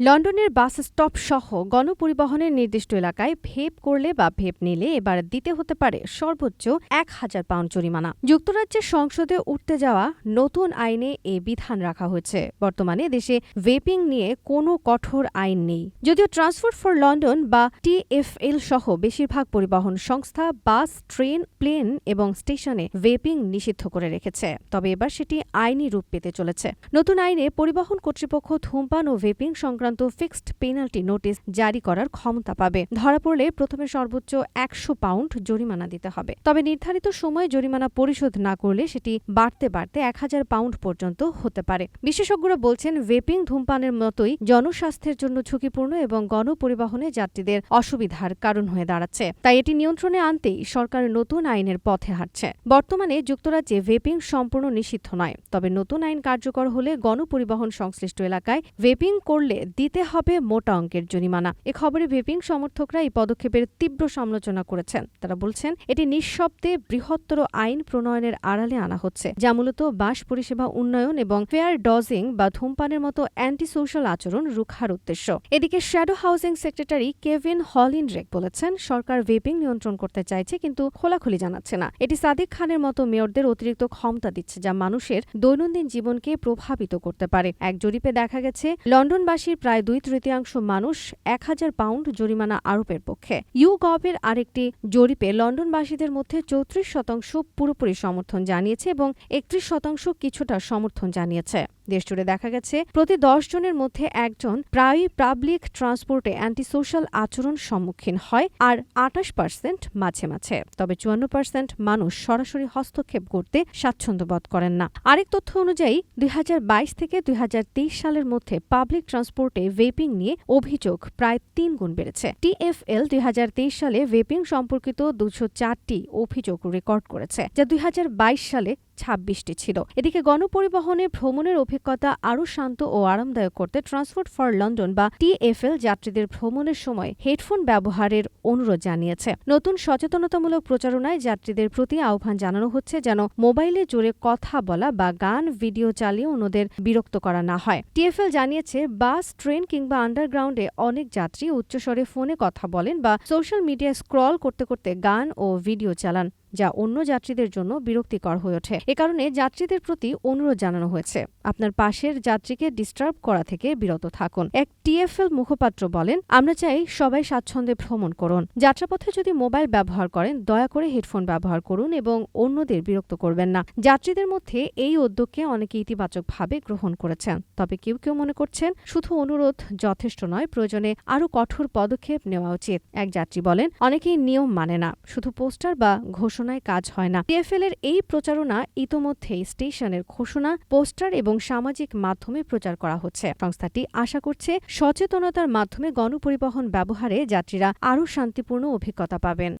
লন্ডনের bus stop সহ গণপরিবহনের নির্দিষ্ট এলাকায় ভেপ করলে বা ভেপ নিলে এবার দিতে হতে পারে সর্বোচ্চ এক হাজার পাউন্ড জরিমানা। যুক্তরাজ্যের সংসদে উঠতে যাওয়া নতুন আইনে এ বিধান রাখা হয়েছে। বর্তমানে দেশে ভেপিং নিয়ে কোনো কঠোর আইন নেই। যদিও ট্রান্সপোর্ট ফর লন্ডন বা টিএফএল সহ বেশিরভাগ পরিবহন সংস্থা বাস, ট্রেন, প্লেন এবং স্টেশনে ভেপিং নিষিদ্ধ করে রেখেছে। তবে এবার সেটি আইনি রূপ পেতে চলেছে। নতুন আইনে পরিবহন কর্তৃপক্ষ ধূমপান ও ভেপিং সংক্রান্ত ফিক্সড পেনাল্টি নোটিশ জারি করার ক্ষমতা পাবে। ধরা পড়লে প্রথমে সর্বোচ্চ একশো পাউন্ড জরিমানা দিতে হবে। তবে নির্ধারিত সময়ে জরিমানা পরিশোধ না করলে সেটি বাড়তে বাড়তে এক হাজার পাউন্ড পর্যন্ত হতে পারে। বিশেষজ্ঞরা বলছেন ভেপিং ধূমপানের মতোই জনস্বাস্থ্যের জন্য ঝুঁকিপূর্ণ এবং গণপরিবহনে যাত্রীদের অসুবিধার কারণ হয়ে দাঁড়াচ্ছে। তাই এটি নিয়ন্ত্রণে আনতেই সরকার নতুন আইনের পথে হাঁটছে। বর্তমানে যুক্তরাজ্যে ভেপিং সম্পূর্ণ নিষিদ্ধ নয়, তবে নতুন আইন কার্যকর হলে গণপরিবহন সংশ্লিষ্ট এলাকায় ভেপিং করলে দিতে হবে মোটা অঙ্কের জরিমানা। এ খবরে ভেপিং সমর্থকরা এই পদক্ষেপের তীব্র সমালোচনা করেছেন। তারা বলছেন, এটি নিঃশব্দে বৃহত্তর আইন প্রণয়নের আড়ালে আনা হচ্ছে, যা মূলত বাস পরিষেবা উন্নয়ন এবং ফেয়ার ডজিং বা ধূমপানের মতো অ্যান্টি সোশ্যাল আচরণ রুখার উদ্দেশ্য। এদিকে shadow housing secretary Kevin Hollinrake বলেছেন, সরকার ভেপিং নিয়ন্ত্রণ করতে চাইছে কিন্তু খোলাখুলি জানাচ্ছে না। এটি সাদিক খানের মতো মেয়রদের অতিরিক্ত ক্ষমতা দিচ্ছে, যা মানুষের দৈনন্দিন জীবনকে প্রভাবিত করতে পারে। এক জরিপে দেখা গেছে, লন্ডনবাসীর প্রায় দুই তৃতীয়াংশ মানুষ এক হাজার পাউন্ড জরিমানা আরোপের পক্ষে। ইউ গভের আরেকটি জরিপে লন্ডনবাসীদের মধ্যে চৌত্রিশ শতাংশ পুরোপুরি সমর্থন জানিয়েছে এবং একত্রিশ শতাংশ কিছুটা সমর্থন জানিয়েছে। দেশজুড়ে দেখা গেছে, প্রতি দশ জনের মধ্যে একজন প্রায়ই পাবলিক ট্রান্সপোর্টে অ্যান্টি সোশ্যাল আচরণ সম্মুখীন হয় আর আটাশ পার্সেন্ট মাঝে মাঝে। তবে চুয়ান্ন পার্সেন্ট মানুষ সরাসরি হস্তক্ষেপ করতে স্বাচ্ছন্দ্য বোধ করেন না। আরেক তথ্য অনুযায়ী, দুই হাজার বাইশ থেকে দুই হাজার তেইশ সালের মধ্যে পাবলিক ট্রান্সপোর্টে ভেপিং নিয়ে অভিযোগ প্রায় তিন গুণ বেড়েছে। টিএফএল দুই হাজার তেইশ সালে ভেপিং সম্পর্কিত দুশো চারটি অভিযোগ রেকর্ড করেছে, যা দুই হাজার বাইশ সালে ছাব্বিশটি ছিল। এদিকে গণপরিবহনে ভ্রমণের অভিজ্ঞতা আরও শান্ত ও আরামদায়ক করতে ট্রান্সপোর্ট ফর লন্ডন বা টিএফএল যাত্রীদের ভ্রমণের সময় হেডফোন ব্যবহারের অনুরোধ জানিয়েছে। নতুন সচেতনতামূলক প্রচারণায় যাত্রীদের প্রতি আহ্বান জানানো হচ্ছে যেন মোবাইলে জোরে কথা বলা বা গান, ভিডিও চালিয়ে অন্যদের বিরক্ত করা না হয়। টিএফএল জানিয়েছে, বাস, ট্রেন কিংবা আন্ডারগ্রাউন্ডে অনেক যাত্রী উচ্চস্বরে ফোনে কথা বলেন বা সোশ্যাল মিডিয়ায় স্ক্রল করতে করতে গান ও ভিডিও চালান। যা অন্য যাত্রীদের জন্য বিরক্তিকর হয়ে ওঠে। এ কারণে যাত্রীদের প্রতি অনুরোধ জানানো হয়েছে। আপনার পাশের যাত্রীকে ডিস্টার্ব করা থেকে বিরত থাকুন। এক টিএফএল মুখপাত্র বলেন, আমরা চাই সবাই স্বাচ্ছন্দ্যে ভ্রমণ করুন। যাত্রাপথে যদি মোবাইল ব্যবহার করেন, দয়া করে হেডফোন ব্যবহার করুন এবং অন্যদের বিরক্ত করবেন না। যাত্রীদের মধ্যে এই উদ্যোগকে অনেকে ইতিবাচকভাবে গ্রহণ করেছেন। তবে কেউ কেউ মনে করছেন, শুধু অনুরোধ যথেষ্ট নয়, প্রয়োজনে আরও কঠোর পদক্ষেপ নেওয়া উচিত। এক যাত্রী বলেন, অনেকেই নিয়ম মানে না। শুধু পোস্টার বা ঘোষণা ঘোষণায় কাজ হয় না। টিএফএল এর এই প্রচারণা ইতোমধ্যেই স্টেশনের ঘোষণা, পোস্টার এবং সামাজিক মাধ্যমে প্রচার করা হচ্ছে। সংস্থাটি আশা করছে সচেতনতার মাধ্যমে গণপরিবহন ব্যবহারে যাত্রীরা আরও শান্তিপূর্ণ অভিজ্ঞতা পাবেন।